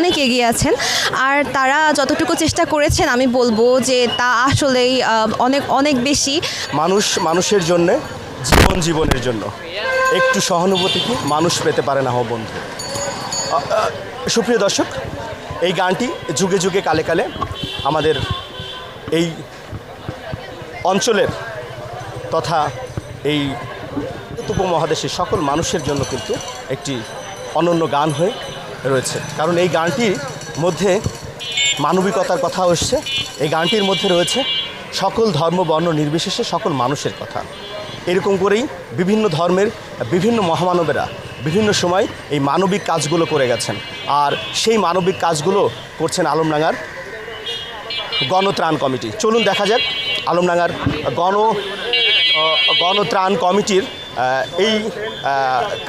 অনেক এগিয়ে আছেন। আর তারা যতটুকু চেষ্টা করেছেন, আমি বলব যে তা আসলেই অনেক অনেক বেশি। মানুষ, মানুষের জন্য, জীবন জীবনের জন্য। একটু সহানুভূতি কি? মানুষ পেতে পারে না হো বন্ধু। সুপ্রিয় দর্শক, এই গানটি যুগে যুগে কালে কালে আমাদের এই অঞ্চলের তথা এই উপমহাদেশের সকল মানুষের জন্য কিন্তু একটি অনন্য গান হয়ে রয়েছে। কারণ এই গানটির মধ্যে মানবিকতার কথা এসছে। এই গানটির মধ্যে রয়েছে সকল ধর্ম, বর্ণ নির্বিশেষে সকল মানুষের কথা। এরকম করেই বিভিন্ন ধর্মের বিভিন্ন মহামানবেরা বিভিন্ন সময় এই মানবিক কাজগুলো করে গেছেন। আর সেই মানবিক কাজগুলো করছেন আলমডাঙ্গার গণত্রাণ কমিটি। চলুন দেখা যাক আলমডাঙ্গার গণ গণত্রাণ কমিটির এই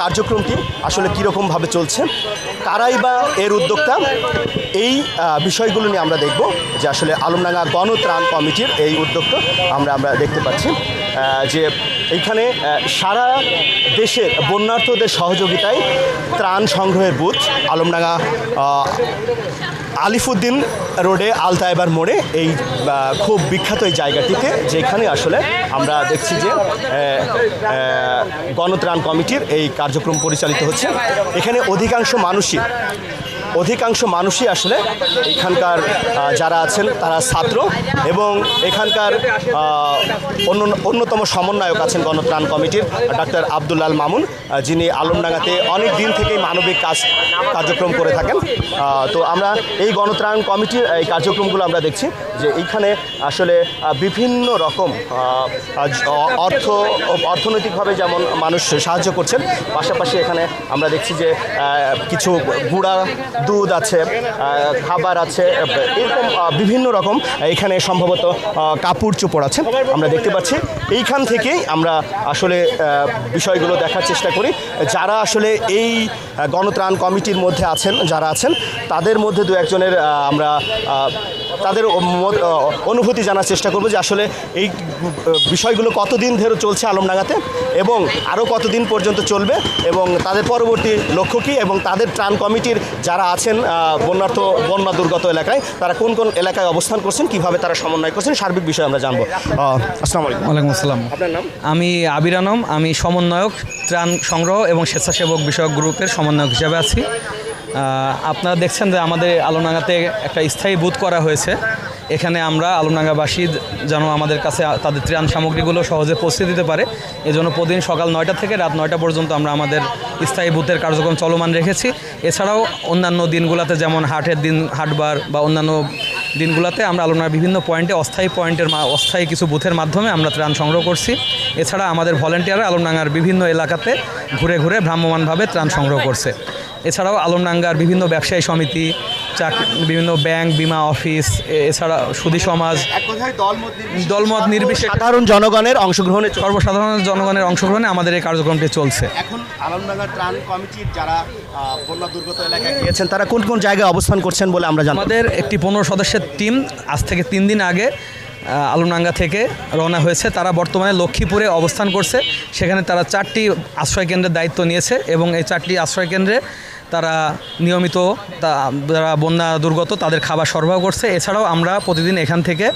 কার্যক্রমটি আসলে কীরকমভাবে চলছে, কারাই বা এর উদ্যোক্তা, এই বিষয়গুলো নিয়ে আমরা দেখব যে আসলে আলমডাঙ্গা গণত্রাণ কমিটির এই উদ্যোক্তা আমরা আমরা দেখতে পাচ্ছি যে এইখানে সারা দেশের বন্যার্থদের সহযোগিতায় ত্রাণ সংগ্রহের বুথ আলমডাঙ্গা আলিফুদ্দিন রোডে আলতায়বার মোড়ে এই খুব বিখ্যাত এই জায়গাটিতে, যেখানে আসলে আমরা দেখছি যে গণত্রাণ কমিটির এই কার্যক্রম পরিচালিত হচ্ছে। এখানে অধিকাংশ মানুষই অধিকাংশ মানুষই আসলে এখানকার যারা আছেন তারা ছাত্র এবং এখানকার অন্য, অন্যতম সমন্বয়ক আছেন গণত্রাণ কমিটির ডাক্তার আবদুল্লাল মামুন যিনি আলমডাঙ্গাতে অনেক দিন থেকেই মানবিক কাজ, কার্যক্রম করে থাকেন। তো আমরা এই গণত্রাণ কমিটির, এই কার্যক্রমগুলো আমরা দেখছি যে এইখানে আসলে বিভিন্ন রকম অর্থ, অর্থনৈতিকভাবে যেমন মানুষ সাহায্য করছেন, পাশাপাশি এখানে আমরা দেখছি যে কিছু গুঁড়া দুধ আছে খাবার আছে, এরকম বিভিন্ন রকম এখানে সম্ভবত কাপড় চোপড় আছে। আমরা দেখতে পাচ্ছি, এইখান থেকেই আমরা আসলে বিষয়গুলো দেখার চেষ্টা করি। যারা আসলে এই গণত্রাণ কমিটির মধ্যে আছেন, যারা আছেন, তাদের মধ্যে দু একজনের আমরা তাদের অনুভূতি জানার চেষ্টা করব যে আসলে এই বিষয়গুলো কতদিন ধরে চলছে আলমডাঙ্গাতে এবং আরও কতদিন পর্যন্ত চলবে এবং তাদের পরবর্তী লক্ষ্য কী এবং তাদের ত্রাণ কমিটির যারা আছেন বন্যার্থ বন্যা দুর্গত এলাকায় তারা কোন কোন এলাকায় অবস্থান করছেন কীভাবে তারা সমন্বয় করছেন সার্বিক বিষয় আমরা জানব। আসসালামু আলাইকুম। ওয়ালাইকুম আসসালাম। আপনার নাম? আমি আবির আনম আমি সমন্বয়ক ত্রাণ সংগ্রহ এবং স্বেচ্ছাসেবক বিষয়ক গ্রুপের সমন্বয়ক হিসাবে আছি। আপনারা দেখছেন যে আমাদের আলমডাঙ্গাতে একটা স্থায়ী বুথ করা হয়েছে। এখানে আমরা আলমডাঙ্গাবাসী যেন আমাদের কাছে তাদের ত্রাণ সামগ্রীগুলো সহজে পৌঁছে দিতে পারে। এজন্য প্রতিদিন সকাল নয়টা থেকে রাত নয়টা পর্যন্ত আমরা আমাদের স্থায়ী বুথের কার্যক্রম চলমান রেখেছি। এছাড়াও অন্যান্য দিনগুলোতে যেমন হাটের দিন, হাটবার বা অন্যান্য দিনগুলোতে আমরা আলোনার বিভিন্ন পয়েন্টে, অস্থায়ী পয়েন্টের অস্থায়ী কিছু বুথের মাধ্যমে আমরা ত্রাণ সংগ্রহ করছি। এছাড়া আমাদের ভলেন্টিয়াররা আলমডাঙ্গার বিভিন্ন এলাকাতে ঘুরে ঘুরে ভ্রাম্যমানভাবে ত্রাণ সংগ্রহ করছে। এছাড়াও আলমডাঙ্গার বিভিন্ন ব্যবসায়ী সমিতি বিভিন্ন ব্যাংক বিমা অফিস এ- এছাড়া সুধী সমাজ দলমত নির্বিশেষে সাধারণ জনগণের অংশগ্রহণে। সর্বসাধারণ জনগণের অংশগ্রহণে আমাদের এই কার্যক্রমটি চলছে। এখন আলমডাঙ্গা ত্রাণ কমিটির যারা বন্যা দুর্গত এলাকায় গিয়েছেন তারা কোন কোন জায়গায় অবস্থান করছেন বলে আমরা জানতে আমাদের একটি পনেরো সদস্যের টিম আজ থেকে তিন দিন আগে আহ, আলমডাঙ্গা থেকে রওনা হয়েছে। তারা বর্তমানে লক্ষ্মীপুরে অবস্থান করছে। সেখানে তারা চারটি আশ্রয় কেন্দ্রের দায়িত্ব নিয়েছে এবং এই চারটি আশ্রয় কেন্দ্রে তারা নিয়মিত যারা বন্যা দুর্গত তাদের খাবার সরবরাহ করছে। এছাড়াও আমরা প্রতিদিন এখান থেকে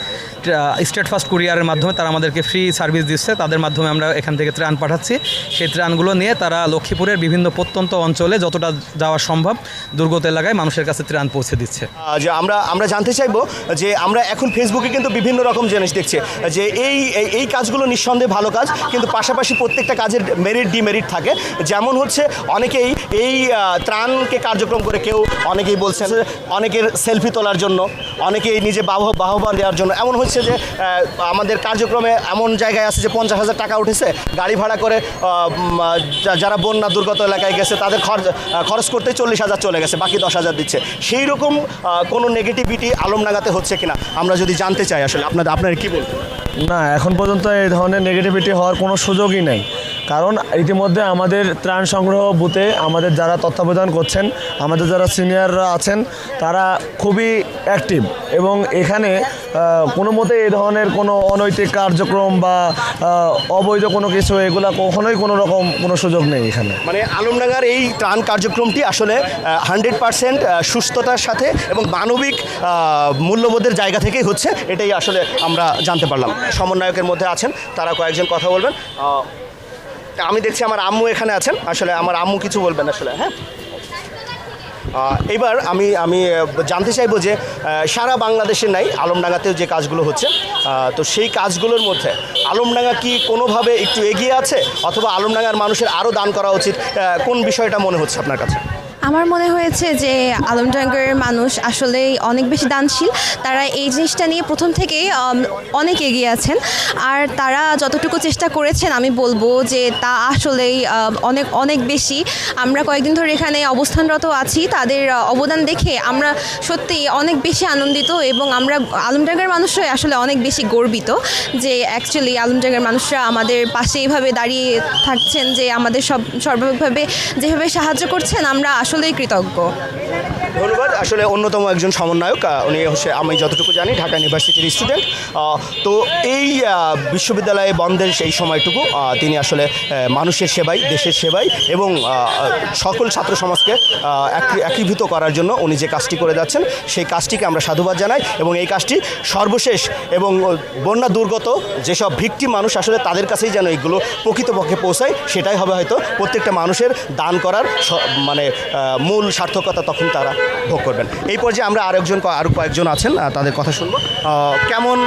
স্টেট ফার্স্ট কুরিয়ারের মাধ্যমে তারা আমাদেরকে ফ্রি সার্ভিস দিচ্ছে। তাদের মাধ্যমে আমরা এখান থেকে ত্রাণ পাঠাচ্ছি। সেই ত্রাণগুলো নিয়ে তারা লক্ষ্মীপুরের বিভিন্ন প্রত্যন্ত অঞ্চলে যতটা যাওয়া সম্ভব দুর্গত এলাকায় মানুষের কাছে ত্রাণ পৌঁছে দিচ্ছে। যে আমরা আমরা জানতে চাইব যে আমরা এখন ফেসবুকে কিন্তু বিভিন্ন রকম জিনিস দেখছি। যে এই এই- কাজগুলো নিঃসন্দেহে ভালো কাজ কিন্তু পাশাপাশি প্রত্যেকটা কাজের মেরিট ডিমেরিট থাকে। যেমন হচ্ছে অনেকেই এই আহ, ত্রাণকে কার্যক্রম করে কেউ অনেকেই বলছেন অনেকের সেলফি তোলার জন্য, অনেকেই নিজে বাহ বাহবান দেওয়ার জন্য। এমন হচ্ছে যে আমাদের কার্যক্রমে এমন জায়গায় আছে যে পঞ্চাশ হাজার টাকা উঠেছে, গাড়ি ভাড়া করে যারা বন্যা দুর্গত এলাকায় গেছে, তাদের খরচ খরচ করতে চল্লিশ হাজার চলে গেছে, বাকি দশ হাজার দিচ্ছে। সেই রকম কোনো নেগেটিভিটি আলমডাঙ্গাতে হচ্ছে কিনা, আমরা যদি জানতে চাই আসলে, আপনাদের, আপনার কী বলবেন? না, এখন পর্যন্ত এই ধরনের নেগেটিভিটি হওয়ার কোনো সুযোগই নেই। কারণ ইতিমধ্যে আমাদের ত্রাণ সংগ্রহ বুথে আমাদের যারা তত্ত্বাবধান করছেন, আমাদের যারা সিনিয়ররা আছেন, তারা খুবই অ্যাক্টিভ এবং এখানে কোনো মতে এই ধরনের কোনো অনৈতিক কার্যক্রম বা অবৈধ কোনো কিছু, এগুলা কখনোই কোনো রকম কোনো সুযোগ নেই এখানে। মানে আলমডাঙ্গার এই ত্রাণ কার্যক্রমটি আসলে হান্ড্রেড পার্সেন্ট সুস্থতার সাথে এবং মানবিক মূল্যবোধের জায়গা থেকেই হচ্ছে, এটাই আসলে আমরা জানতে পারলাম। সমন্বয়কের মধ্যে আছেন, তারা কয়েকজন কথা বলবেন। আমি দেখছি আমার আম্মু এখানে আছেন। আসলে আমার আম্মু কিছু বলবেন আসলে হ্যাঁ? এবার আমি আমি জানতে চাইব যে সারা বাংলাদেশে নাই আলমডাঙ্গাতেও যে কাজগুলো হচ্ছে। তো সেই কাজগুলোর মধ্যে আলমডাঙ্গা কি কোনোভাবে একটু এগিয়ে আছে? অথবা আলমডাঙ্গার মানুষের আরও দান করা উচিত? কোন বিষয়টা মনে হচ্ছে আপনার কাছে? আমার মনে হয়েছে যে আলমডাঙ্গার মানুষ আসলেই অনেক বেশি দানশীল। তারা এই জিনিসটা নিয়ে প্রথম থেকেই অনেক এগিয়ে আছেন। আর তারা যতটুকু চেষ্টা করেছেন, আমি বলব যে তা আসলেই অনেক অনেক বেশি। আমরা কয়েকদিন ধরে এখানে অবস্থানরত আছি। তাদের অবদান দেখে আমরা সত্যি অনেক বেশি আনন্দিত এবং আমরা আলমডাঙ্গার মানুষরাই আসলে অনেক বেশি গর্বিত যে অ্যাকচুয়ালি আলমডাঙ্গার মানুষরা আমাদের পাশে এইভাবে দাঁড়িয়ে থাকছেন, যে আমাদের সব সর্বাধিকভাবে যেভাবে সাহায্য করছেন, আমরা আসলেই কৃতজ্ঞ। ধন্যবাদ। আসলে অন্যতম একজন সমন্বয়ক উনি হচ্ছে আমি যতটুকু জানি, ঢাকা ইউনিভার্সিটির স্টুডেন্ট তো এই বিশ্ববিদ্যালয়ে বন্ধের সেই সময়টুকু তিনি আসলে মানুষের সেবাই, দেশের সেবাই এবং সকল ছাত্র সমাজকে একীভূত করার জন্য উনি যে কাজটি করে যাচ্ছেন, সেই কাজটিকে আমরা সাধুবাদ জানাই এবং এই কাজটি সর্বশেষ এবং বন্যা দুর্গত যেসব ভিক্টিম মানুষ আসলে তাদের কাছেই যেন এইগুলো প্রকৃতপক্ষে পৌঁছায়, সেটাই হবে হয়তো প্রত্যেকটা মানুষের দান করার মানে মূল সার্থকতা তখন তারা ভোগ করবেন। এই পর্যায়ে আমরা আরেকজন আরও কয়েকজন আছেন তাদের কথা শুনব। কেমন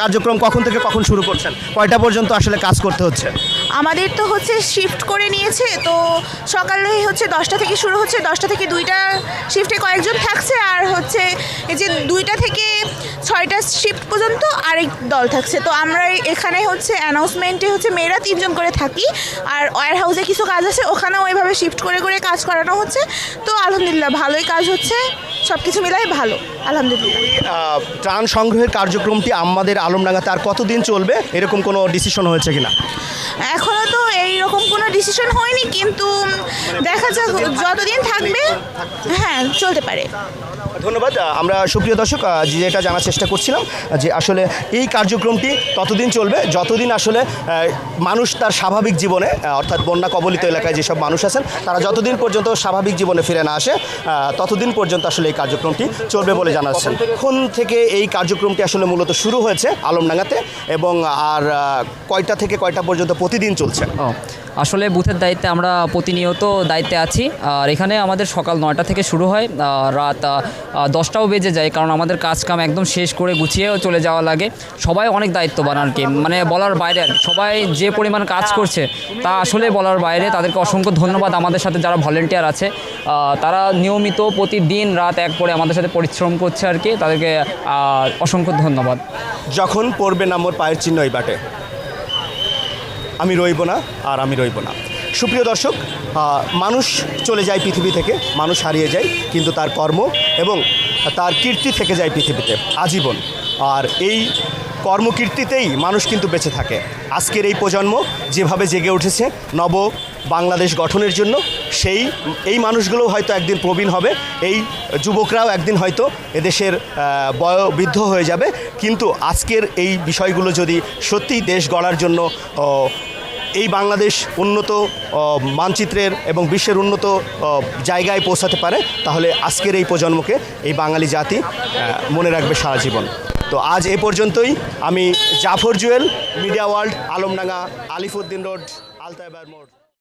কার্যক্রম কখন থেকে কখন শুরু করছেন? কয়টা পর্যন্ত আসলে কাজ করতে হচ্ছে? আমাদের তো হচ্ছে শিফট করে নিয়েছে, তো সকালে হচ্ছে দশটা থেকে শুরু হচ্ছে, দশটা থেকে দুইটা শিফটে কয়েকজন থাকছে, আর হচ্ছে এই যে দুইটা থেকে ছয়টা শিফট পর্যন্ত আরেক দল থাকছে। তো আমরা এখানে হচ্ছে অ্যানাউন্সমেন্টে হচ্ছে মেয়েরা তিনজন করে থাকি, আর ওয়ার হাউসে কিছু কাজ আছে, ওখানেও ওইভাবে শিফট করে করে কাজ করানো হচ্ছে। তো আলহামদুলিল্লাহ, ভালোই কাজ হচ্ছে। সব কিছু মিলাই ভালো আলহামদুলিল্লাহ। ত্রাণ সংগ্রহের কার্যক্রমটি আমাদের আলমডাঙ্গাতে আর কতদিন চলবে? এরকম কোনো ডিসিশন হয়েছে কিনা? এখন ডিসিশন হয়নি কিন্তু দেখা যাক যতদিন থাকবে হ্যাঁ চলতে পারে। ধন্যবাদ আমরা সুপ্রিয় দর্শক যেটা জানার চেষ্টা করছিলাম যে আসলে এই কার্যক্রমটি ততদিন চলবে যতদিন আসলে মানুষ তার স্বাভাবিক জীবনে অর্থাৎ বন্যা কবলিত এলাকায় যেসব মানুষ আছেন তারা যতদিন পর্যন্ত স্বাভাবিক জীবনে ফিরে না আসে ততদিন পর্যন্ত আসলে এই কার্যক্রমটি চলবে বলে জানাচ্ছেন। এখন থেকে এই কার্যক্রমটি আসলে মূলত শুরু হয়েছে আলমডাঙ্গাতে এবং আর কয়টা থেকে কয়টা পর্যন্ত প্রতিদিন চলছে? ও আসলে বুথের দায়িত্বে আমরা প্রতিনিয়ত দায়িত্বে আছি। আর এখানে আমাদের সকাল নয়টা থেকে শুরু হয় রাত দশটাও বেজে যায় কারণ আমাদের কাজ কাম একদম শেষ করে গুছিয়েও চলে যাওয়া লাগে। সবাই অনেক দায়িত্ববান আর কি মানে বলার বাইরে সবাই যে পরিমাণ কাজ করছে, তা আসলে বলার বাইরে। তাদেরকে অসংখ্য ধন্যবাদ আমাদের সাথে যারা ভলেন্টিয়ার আছে। তারা নিয়মিত প্রতিদিন রাত এক করে আমাদের সাথে পরিশ্রম করছে আর কি। তাদেরকে অসংখ্য ধন্যবাদ। যখন পড়বে না মোর পায়ের চিহ্ন এই বাটে। আমি রইব না আর আমি রইব না। সুপ্রিয় দর্শক মানুষ চলে যায় পৃথিবী থেকে, মানুষ হারিয়ে যায়, কিন্তু তার কর্ম এবং তার কীর্তি থেকে যায় পৃথিবীতে, আজীবন। আর এই কর্মকীর্তিতেই মানুষ কিন্তু বেঁচে থাকে। আজকের এই প্রজন্ম যেভাবে জেগে উঠেছে নব বাংলাদেশ গঠনের জন্য, সেই, এই মানুষগুলো হয়তো একদিন প্রবীণ হবে, এই যুবকরাও একদিন হয়তো এদেশের বয়োবৃদ্ধ হয়ে যাবে। কিন্তু আজকের এই বিষয়গুলো যদি সত্যিই দেশ গড়ার জন্য এই বাংলাদেশ উন্নত মানচিত্রের এবং বিশ্বের উন্নত জায়গায় পৌঁছাতে পারে, তাহলে আজকের এই প্রজন্মকে এই বাঙালি জাতি মনে রাখবে সারা জীবন। তো আজ এ পর্যন্তই, আমি Jafar Jewel, media world, Alamdanga Alifuddin road Altaibar মোড়।